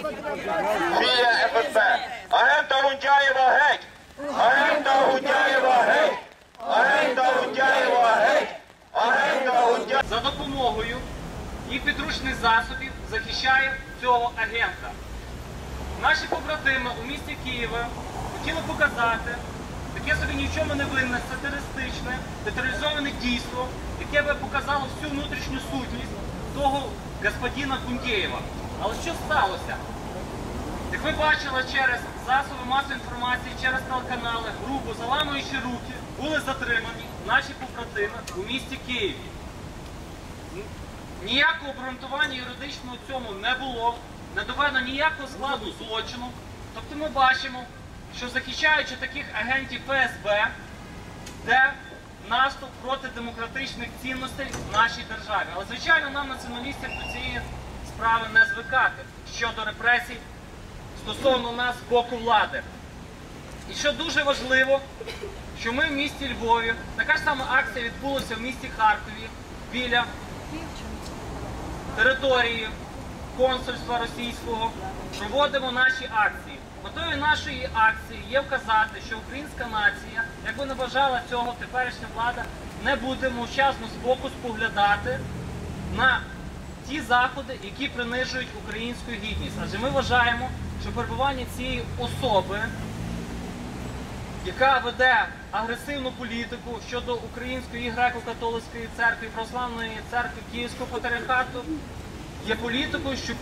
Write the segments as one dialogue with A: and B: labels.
A: Дія ФСБ. Агента Гундяєва геть! Агента Гундяєва геть! Агента Гундяєва геть! Агента Гундяєва...
B: За допомогою і підручних засобів захищає цього агента. Наші побратими у місті Києва хотіли показати таке собі нічому не винне, сатиристичне, деталізоване дійство, яке би показало всю внутрішню сутність того господіна Кундєєва. Але що сталося? Як ви бачили через засоби масової інформації, через телеканали, грубо заламуючи руки, були затримані наші побратими у місті Києві. Ніякого обґрунтування юридичного цьому не було, не доведено ніякого складу злочину. Тобто ми бачимо, що захищаючи таких агентів ФСБ, де наступ проти демократичних цінностей в нашій державі. Але, звичайно, нам, націоналістів, до цієї справи не звикати щодо репресій стосовно нас з боку влади. І що дуже важливо, що ми в місті Львові, така ж сама акція відбулася в місті Харкові біля території консульства російського, проводимо наші акції. Метою нашої акції є вказати, що українська нація, як би не бажала цього теперішня влада, не буде мовчазно збоку споглядати на ті заходи, які принижують українську гідність. Адже ми вважаємо, що перебування цієї особи, яка веде агресивну політику щодо української греко-католицької церкви православної церкви Київського патріархату, є політикою що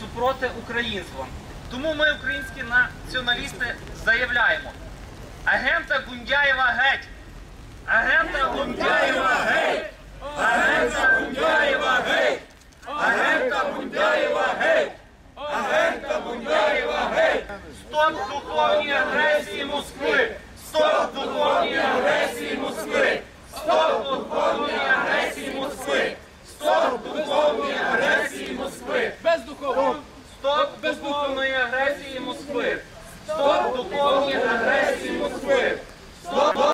B: супроти українства. Тому ми, українські націоналісти, заявляємо: агента Гундяєва геть! Агента Стой в духовния рейс и Москви! Стой в духовния рейс и Москви! Стой в духовния рейс и Москви! Стой в духовния рейс и Москви! Без духовно! Стой в духовния рейс